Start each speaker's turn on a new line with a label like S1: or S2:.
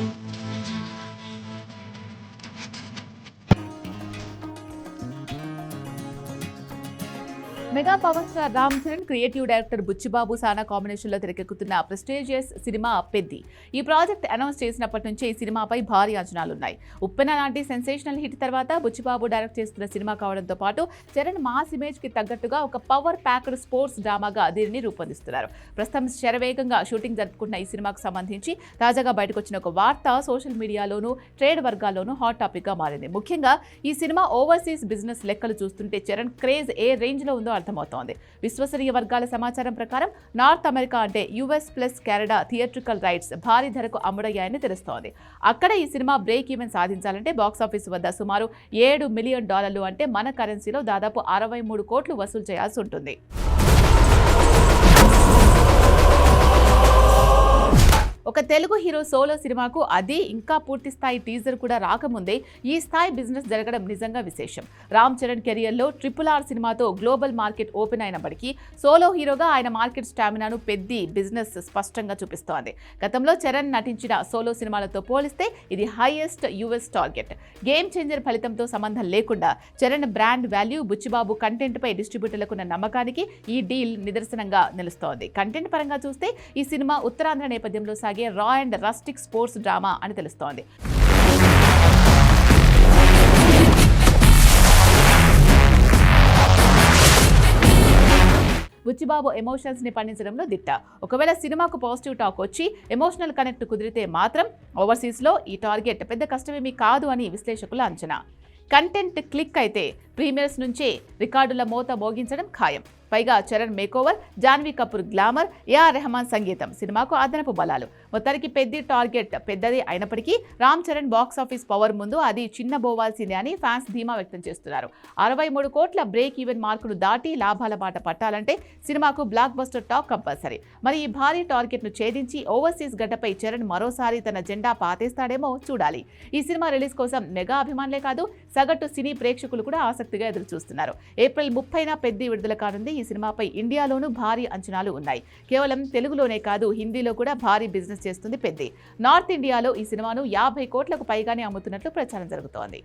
S1: thank you mega power star Ram Charan creative director Buchibabu Sana కాంబినేషన్లో తెరకెక్కుతున్న prestigious cinema Peddi. ఈ project announce చేసినప్పటి నుంచి ఈ సినిమాపై భారీ అంచనాలున్నాయి. ఉప్పెన లాంటి సెన్సేషనల్ హిట్ తర్వాత బుచ్చిబాబు డైరెక్ట్ చేస్తున్న సినిమా కావడంతో పాటు చరణ్ మాస్ ఇమేజ్కి తగ్గట్టుగా ఒక పవర్ ప్యాక్డ్ స్పోర్ట్స్ డ్రామాగా దీనిని రూపొందిస్తున్నారు. ప్రస్తుతం శరవేగంగా షూటింగ్ జరుపుకుంటున్న ఈ సినిమాకు సంబంధించి తాజాగా బయటకు వచ్చిన ఒక వార్త సోషల్ మీడియాలోనూ ట్రేడ్ వర్గాల్లోనూ హాట్ టాపిక్గా మారింది. ముఖ్యంగా ఈ సినిమా ఓవర్సీస్ బిజినెస్ లెక్కలు చూస్తుంటే చరణ్ క్రేజ్ ఏ రేంజ్లో ఉందో అర్థమవుతోంది. విశ్వసనీయ వర్గాల సమాచారం ప్రకారం నార్త్ అమెరికా అంటే US plus Canada theatrical rights భారీ ధరకు అమ్ముడయ్యాయని తెలుస్తోంది. అక్కడ ఈ సినిమా బ్రేక్ ఈవెన్ సాధించాలంటే బాక్సాఫీస్ వద్ద సుమారు ఏడు మిలియన్ డాలర్లు అంటే మన కరెన్సీలో దాదాపు అరవై మూడు కోట్లు వసూలు చేయాల్సి ఉంటుంది. ఒక తెలుగు హీరో సోలో సినిమాకు అది ఇంకా పూర్తి స్థాయి టీజర్ కూడా రాకముందే ఈ స్థాయి బిజినెస్ జరగడం నిజంగా విశేషం. రామ్ చరణ్ కెరియర్లో ట్రిపుల్ ఆర్ సినిమాతో గ్లోబల్ మార్కెట్ ఓపెన్ అయినప్పటికీ సోలో హీరోగా ఆయన మార్కెట్ స్టామినాను పెద్ది బిజినెస్ స్పష్టంగా చూపిస్తోంది. గతంలో చరణ్ నటించిన సోలో సినిమాలతో పోలిస్తే ఇది highest US target. Game changer ఫలితంతో సంబంధం లేకుండా Charan brand value Buchi Babu content పై డిస్ట్రిబ్యూటర్లకున్న నమ్మకానికి ఈ డీల్ నిదర్శనంగా నిలుస్తోంది. కంటెంట్ పరంగా చూస్తే ఈ సినిమా ఉత్తరాంధ్ర నేపథ్యంలో సాగే రా అండ్ రస్టిక్ స్పోర్ట్స్ డ్రామా అని తెలుస్తోంది. బుచ్చిబాబు ఎమోషన్స్ని పండించడంలో దిట్ట. ఒకవేళ సినిమాకు పాజిటివ్ టాక్ వచ్చి ఎమోషనల్ కనెక్ట్ కుదిరితే మాత్రం ఓవర్సీస్లో ఈ టార్గెట్ పెద్ద కష్టమేమీ కాదు అని విశ్లేషకుల అంచనా. కంటెంట్ క్లిక్ అయితే ప్రీమియర్స్ నుంచే రికార్డుల మోత మోగించడం ఖాయం. పైగా Charan makeover Janhvi Kapoor glamour AR Rahman సంగీతం సినిమాకు అదనపు బలాలు. మొత్తానికి పెద్ద టార్గెట్ పెద్దది అయినప్పటికీ Ram Charan box office power ముందు అది చిన్న బోవాల్సిందే అని ఫ్యాన్స్ ధీమా వ్యక్తం చేస్తున్నారు. అరవై మూడు కోట్ల బ్రేక్ ఈవెన్ మార్కును దాటి లాభాల బాట పట్టాలంటే సినిమాకు బ్లాక్ బస్టర్ టాక్ కంపల్సరీ. మరి ఈ భారీ టార్గెట్ను ఛేదించి ఓవర్సీస్ గడ్డపై చరణ్ మరోసారి తన జెండా పాతేస్తాడేమో చూడాలి. ఈ సినిమా రిలీజ్ కోసం మెగా అభిమానులే కాదు సగటు సినీ ప్రేక్షకులు కూడా ఆసక్తి ఆసక్తిగా ఎదురు చూస్తున్నారు. ఏప్రిల్ ముప్పైన పెద్ద విడుదల కానుంది. ఈ సినిమాపై ఇండియాలోనూ భారీ అంచనాలు ఉన్నాయి. కేవలం తెలుగులోనే కాదు హిందీలో కూడా భారీ బిజినెస్ చేస్తుంది పెద్ది. నార్త్ ఇండియాలో ఈ సినిమాను యాభై కోట్లకు పైగానే అమ్ముతున్నట్లు ప్రచారం జరుగుతోంది.